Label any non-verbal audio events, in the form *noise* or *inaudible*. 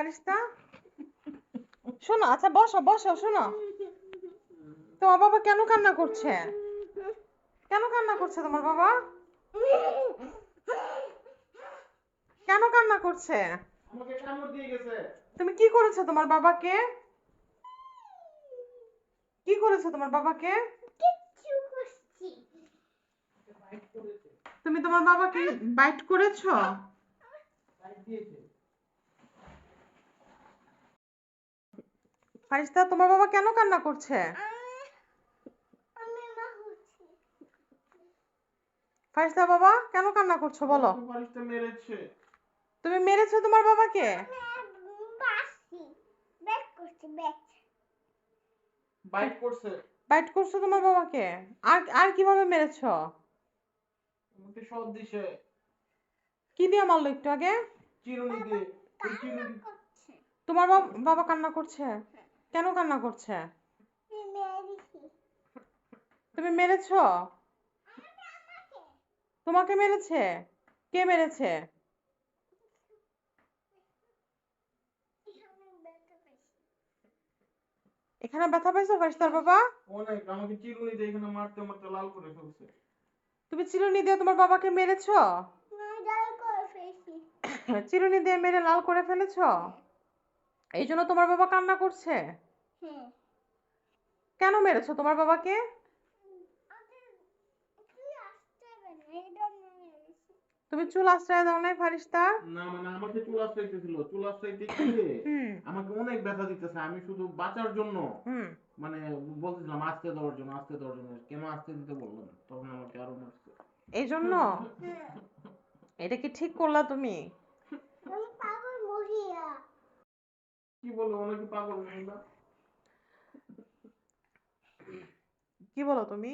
ফারিস্তা? শোনো আচ্ছা বসো বসো শোনো। তোমার বাবা কেন কান্না করছে? কেন কান্না করছে তোমার বাবা? কেন কান্না করছে? আমাকে কামড় দিয়ে গেছে। তুমি কি করেছ তোমার বাবাকে? কি করেছ তোমার বাবাকে? তুমি তোমার বাবাকে বাইট করেছ বাইট দিয়েছে ফারিস্তা তোমার বাবা কেন কান্না করছে? ফারিস্তা বাবা কেন কান্না করছ বলো? তুমি মেরেছো তোমার বাবাকে? বাইট করছে। বাইট করছ তোমার বাবাকে? আর আর কীভাবে মেরেছো? আমাকে সব দিছে। কি দিয়ে মারলো একটু আগে? চিরুনি দিয়ে। তোমার বাবা কান্না করছে? কেন কান্না করছে? তুমি মেরেছো? তোমাকে মেরেছে? কে মেরেছে? এখানে ব্যথা পাইছো ফারিস্তার বাবা? অনেক আমাকে চিরুনি দিয়ে এখানে মারতে মারতে লাল করে ফেলছে। তুমি চিরুনি দিয়ে তোমার বাবাকে মেরেছো? না ডাল করে ফেলেছি। *coughs* চিরুনি দিয়ে মেরে লাল করে ফেলেছো? এই জন্য তোমার বাবা কান্না করছে? কেন মেরেছো তোমার বাবাকে? তুমি চুল আশ্রয় দাও নাই ফারিস্তা? না মানে আমাকে চুল আশ্রাইতেছিল চুল আশ্রাইতে গিয়ে আমাকে অনেক ব্যথা দিতেছে আমি শুধু বাঁচার জন্য হুম। মানে বলতেছিলাম আসতে দেওয়ার জন্য আসতে দেওয়ার জন্য কেন আসতে দিতে বললাম তখন আমাকে আরও মারছে। এই জন্য এটা কি ঠিক করলা তুমি আমি পাগল মহিলা কি বলো অনেকে পাগল মহিলা কি বলো তুমি?